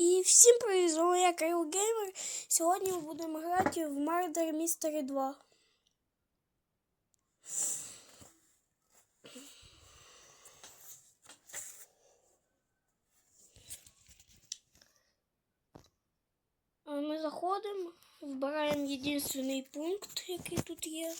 І всім привіт, з я Кирил Геймер. Сьогодні ми будемо грати в Murder Mystery 2. А Ми заходимо, вибираємо єдиний пункт, який тут є.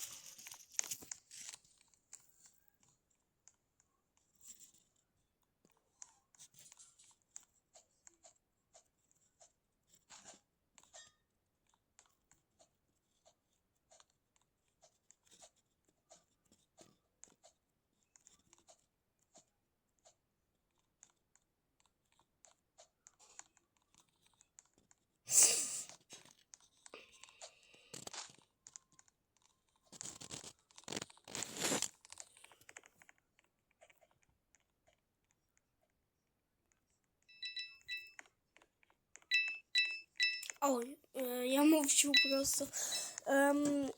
Ой, е, я мовчу просто. Ем,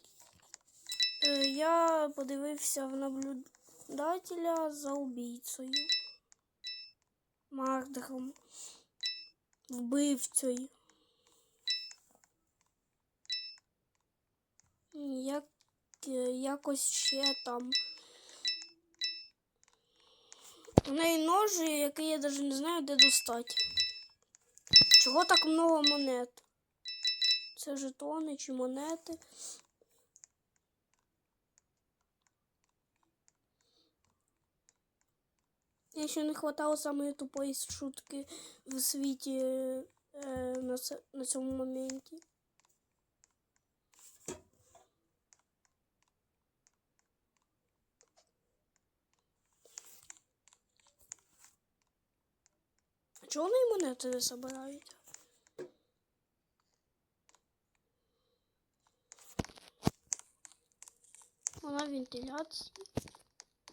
е, я подивився в наблюдателя за убійцею. Мардером. Вбивцею. Як, е, якось ще там. У неї ножі, які я навіть не знаю, де достати. Чого так много монет? Це жетони чи монети. Я ще не хватало самої тупої шутки в світі е, на, на цьому моменті. Чого вони монети не забирають? Вона в вентиляції.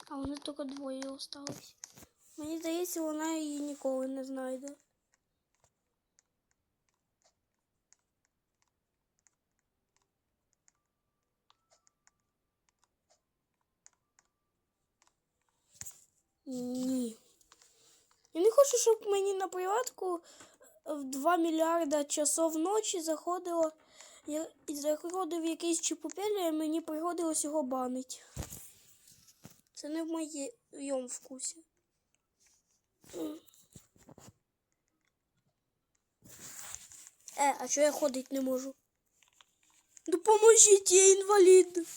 А вони тільки двоє остались. Мені здається, вона її ніколи не знайде. Ні. Я не хочу, щоб мені на приватку в 2 мільярда часов ночі заходило. Я заходив якийсь чіпупелі, і мені приходилось його банить. Це не в моєму вкусі. Е, а чого я ходити не можу? Допоможіть, я інвалід.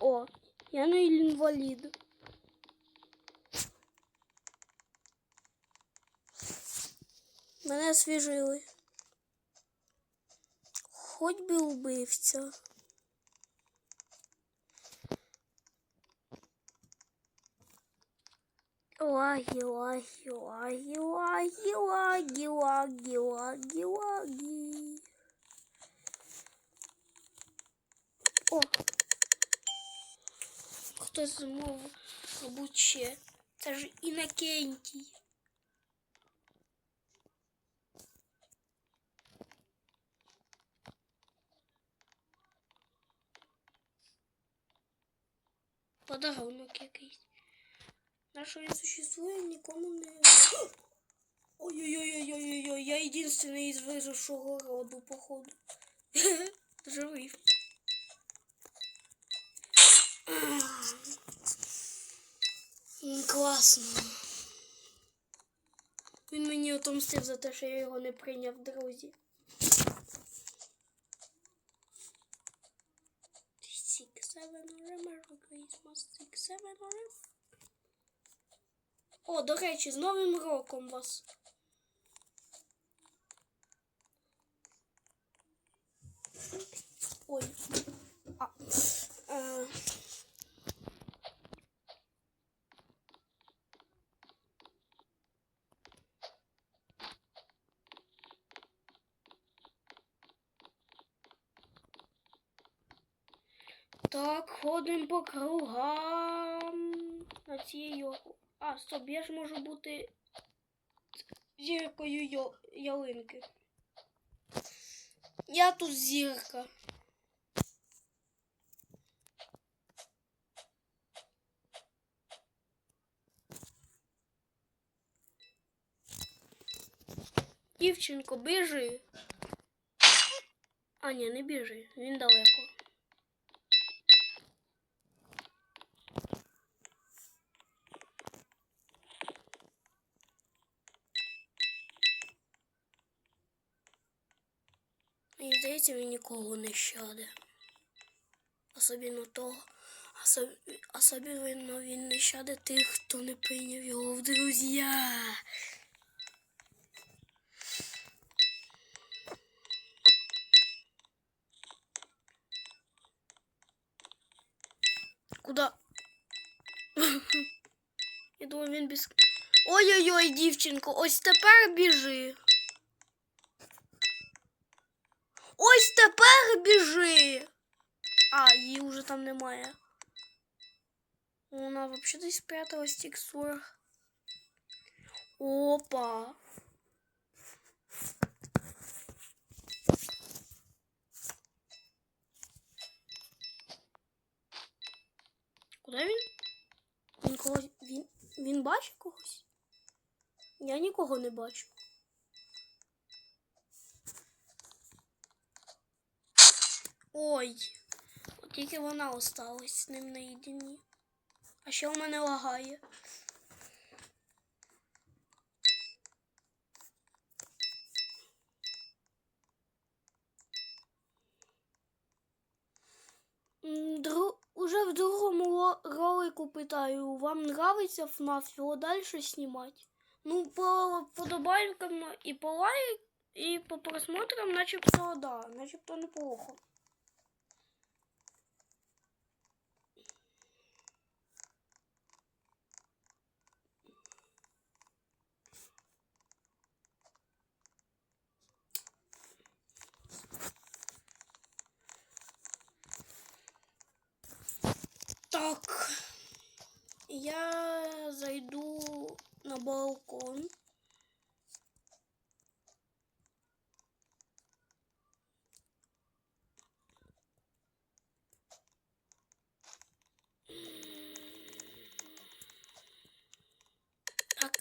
О, я не інвалід. Мене освіжили. Хоч би убивця. Лаги, лаги, лаги, лаги, лаги, лаги, лаги, лаги. О! Хтось замовив обуче. Це ж Інокентій. подарунок якийсь. Наше я существує, нікому не... Ой-ой-ой-ой-ой-ой, я единственный из выжившего роду, походу. Живий. Класно. Він мені отомстив за те, що я його не прийняв, друзі. Сік, севен, X7 О, до речі, з Новим роком вас! Так, ходимо по кругам. На цією. А, стоп, я ж можу бути зіркою йо... ялинки. Я тут зірка. Дівчинко, біжи. А, ні, не біжи, він далеко. Здається, він нікого не щаде. Особливо того, особ- особливо він не щаде тих, хто не прийняв його в друзі. Куда? Я думаю, він без. Ой-ой-ой, дівчинко, ось тепер біжи. Ось тепер біжи. А, її вже там немає. Вона взагалі десь спряталась в текстурах. Опа. Куди він? Він когось. Він, він бачить когось? Я нікого не бачу. Ой. От тільки вона осталась з ним наєдині. А ще в мене лагає. Дру... Уже в другому ролику питаю, вам нравится FNAF його далі знімати? Ну, по подобайкам і по лайк, і по просмотрам начебто да, начебто неплохо. Я зайду на балкон. Так.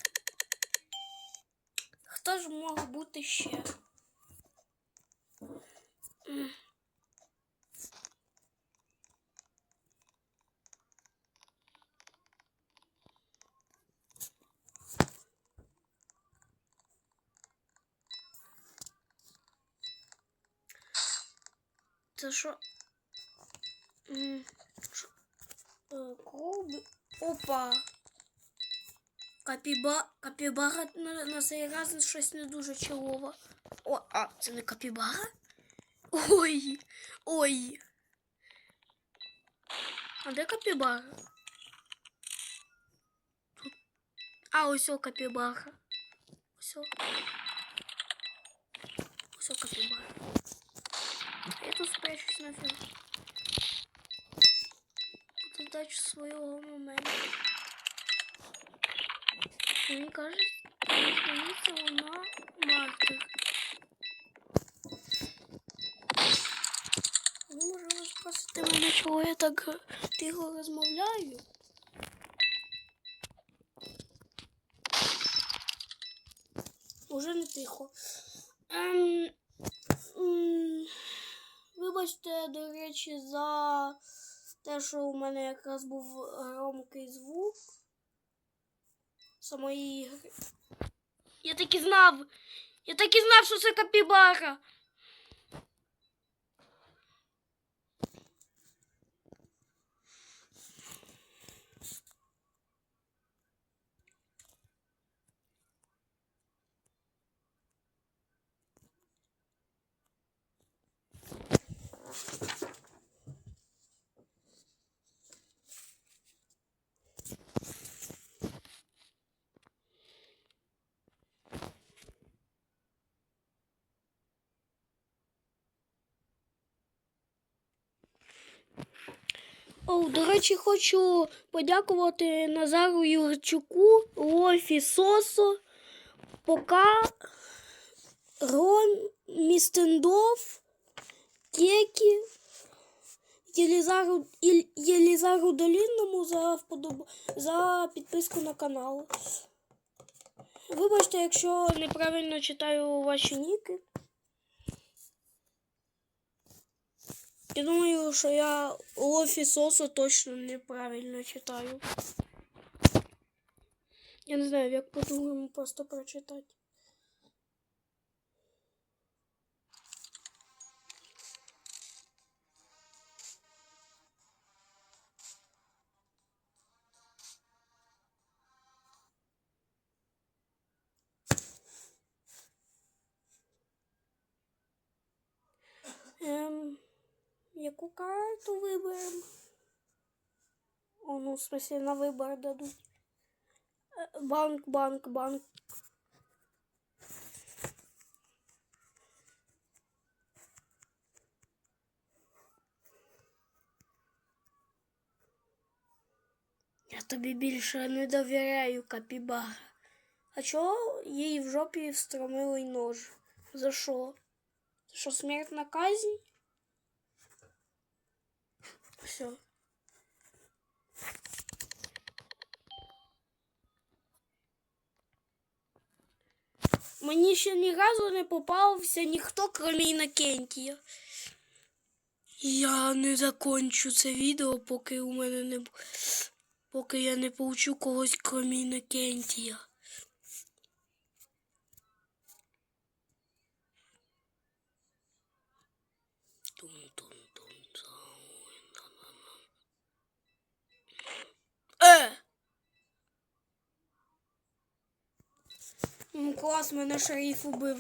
Хто ж мог бути ще? М. Це що? М, що? Е, Колби. Опа. Капіба... Капібара на, на цей раз щось не дуже чолово. О, а, це не капібара? Ой. Ой. А де капібара? Тут. А, ось о капібара. Ось. о. Я тут спрячусь нафиг. Буду дачу свого моменту. Мені кажуть, мені здається, вона мартир. Ну, може, ви спросите мене, чого я так е, тихо розмовляю? Уже не тихо. Ем, м, Вибачте, до речі, за те, що у мене якраз був громкий звук самої ігри. Я так і знав! Я так і знав, що це капібара. О, до речі, хочу подякувати Назару Юрчуку, Лофі Сосо, Пока, Ром, Містендов, Текі, Єлізару, Єлізару Долінному за, вподоб... за підписку на канал. Вибачте, якщо неправильно читаю ваші ніки. Я думаю, що я Лофі точно неправильно читаю. Я не знаю, як по-другому просто прочитати. яку карту виберемо? О, ну, в смысле, на вибор дадуть. Е, Банк, банк, банк. Я тобі більше не довіряю, капібара. А чого їй в жопі встромили нож? За що? За що смертна казнь? Все. Мені ще ні разу не попався ніхто, крім Інокентія. Я не закончу це відео, поки у мене не поки я не получу когось, крім Інокентія. Е! Ну, клас, мене шериф убив.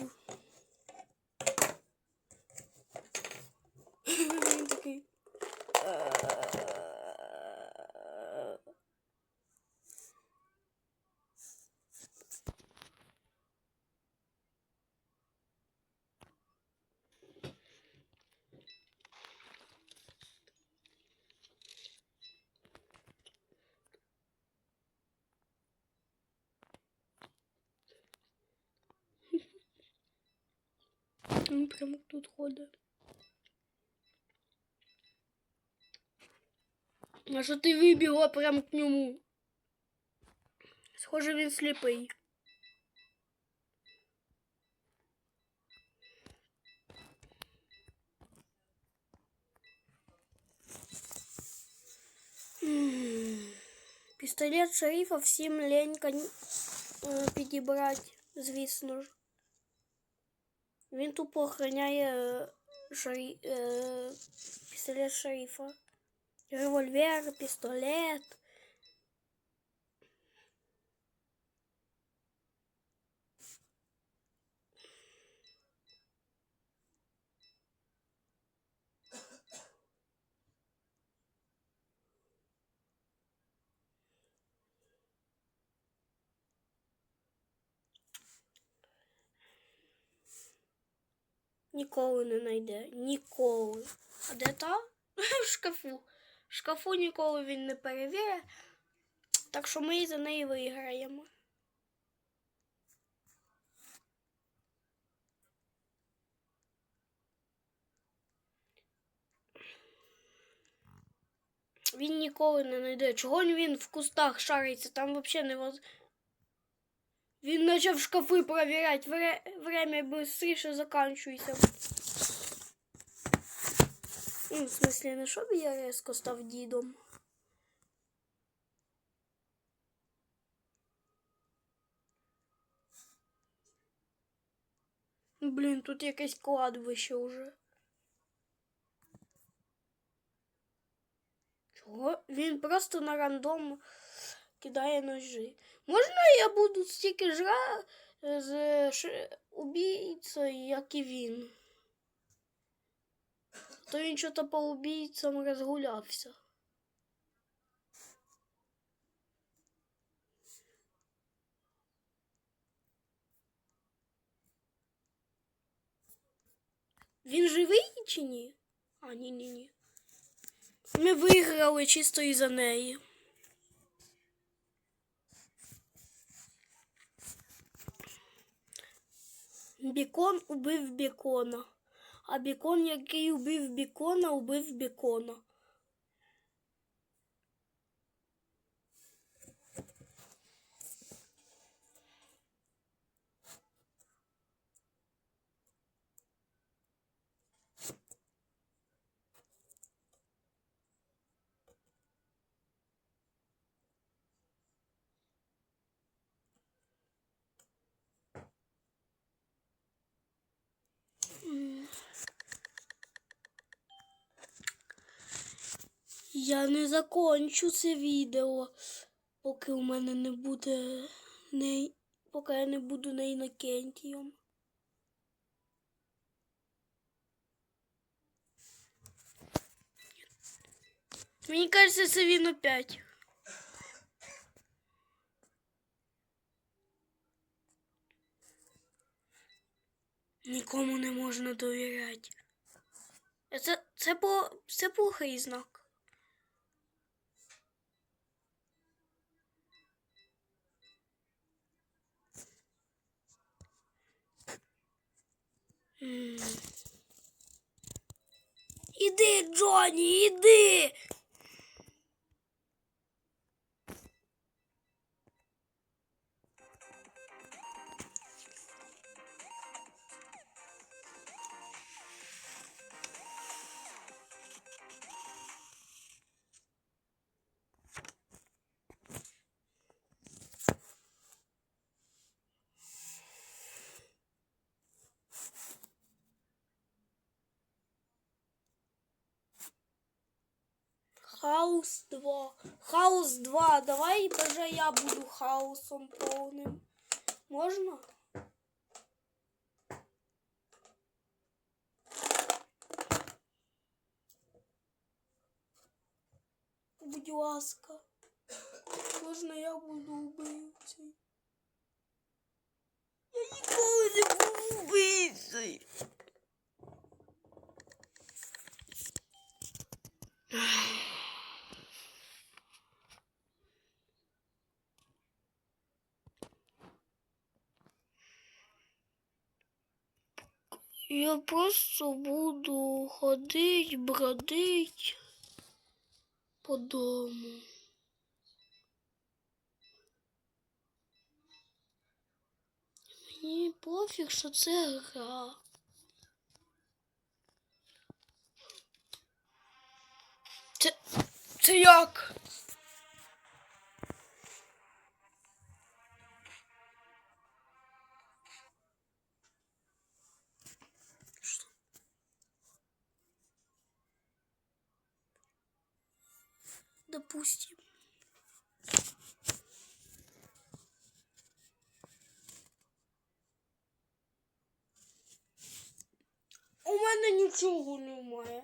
Він прямо тут ходить. А що ти вибігла прямо к ньому? Схоже, він сліпий. М, Пістолет шерифа всім ленька ні- е, підібрати, звісно ж. Він тупо охороняє е, шарі... е, пістолет шерифа. Револьвер, пістолет. Ніколи не знайде. Ніколи. А де та? В шкафу. В шкафу ніколи він не перевірить. Так що ми за неї виграємо. Він ніколи не знайде. Чого він в кустах шариться? Там взагалі не. Він почав шкафи перевіряти. Вре... Время швидше закінчується. Ну, в смысле, не щоб я резко став дідом. Блін, тут якесь кладбище уже. Чого? Він просто на рандом кидає ножі. Можна я буду стільки жра з убійцею, як і він? То він що-то по убійцям розгулявся. Він живий чи ні? А, ні, ні. Ми виграли чисто із-за неї. Бікон убив бікона. А бікон, який убив бікона, убив бікона. Я не закончу це відео, поки у мене не буде не, поки я не буду на Інокентієм. Мені кажеться, це він опять. Нікому не можна довіряти. Це, це, по, це плохий знак. Іди, Джоні, іди. Хаус 2. Хаус 2. Давай даже я буду хаосом повним. Можна? Будь ласка. Можна я буду убивцею? Я ніколи не був убивцею. Я просто буду ходить, бродить по дому. Мені пофіг, що це гра. Це, це як? Допустим. У мене нічого немає.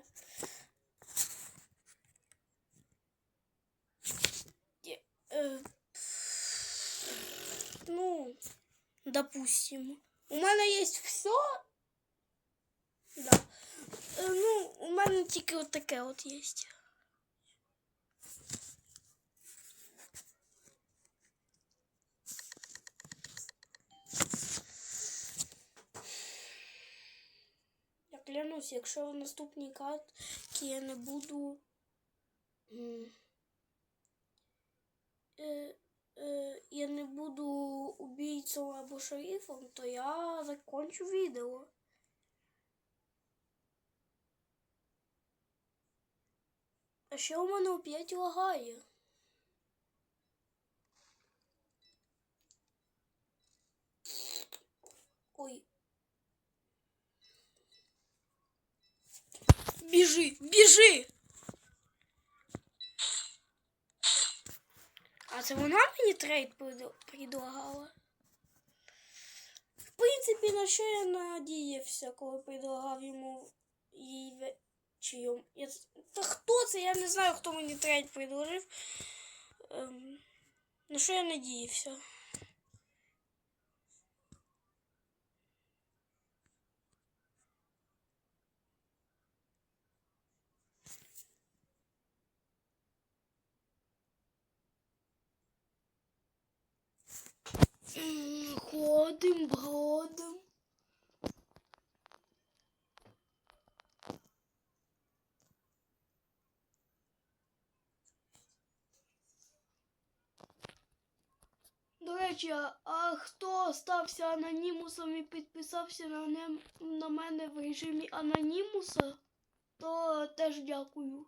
Є- е, Ну, допустим. У мене є все. Да. Е, Ну, у мене тільки от таке от є. Клянусь, якщо в наступній катці я не буду. Е, е, я не буду убійцем або шерифом, то я закончу відео. А ще у мене опять лагає. Ой. Біжи, біжи! А це вона мені трейд предлагала? В принципі, на що я надіявся, коли предлагав йому їй ве- чи йому. Я... Та хто це? Я не знаю, хто мені трейд предложив. Ем... На що я надіявся? А- а хто стався анонімусом і підписався на, нем, на мене в режимі анонімуса, то теж дякую.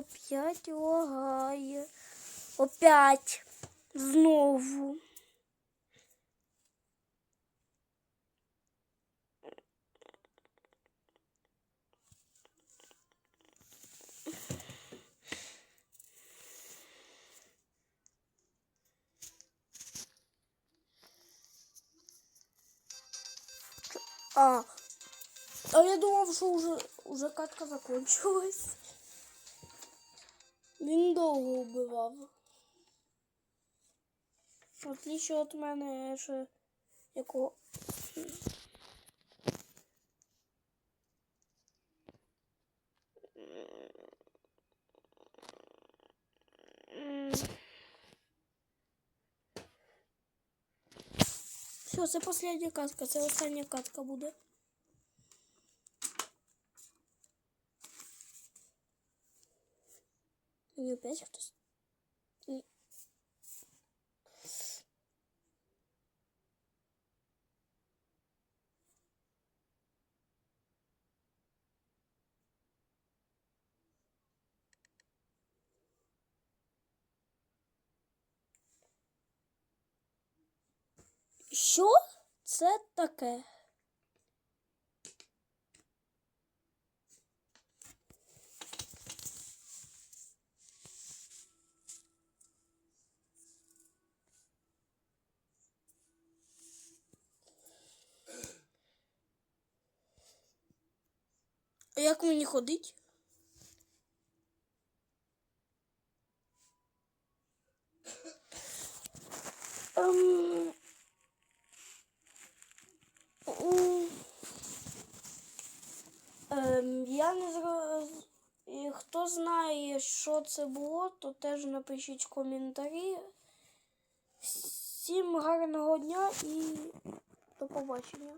Опять лагає. Опять. Знову. А, а я думав, що вже, вже катка закончилась. Він довго вбивав. В отличие від мене ще якого. Все, це остання катка, це остання катка буде. Не опять хтось. Ні. Що це таке? Як мені ходить? М, Ем, я не зро... Хто знає, що це було, то теж напишіть коментарі. Всім гарного дня і до побачення.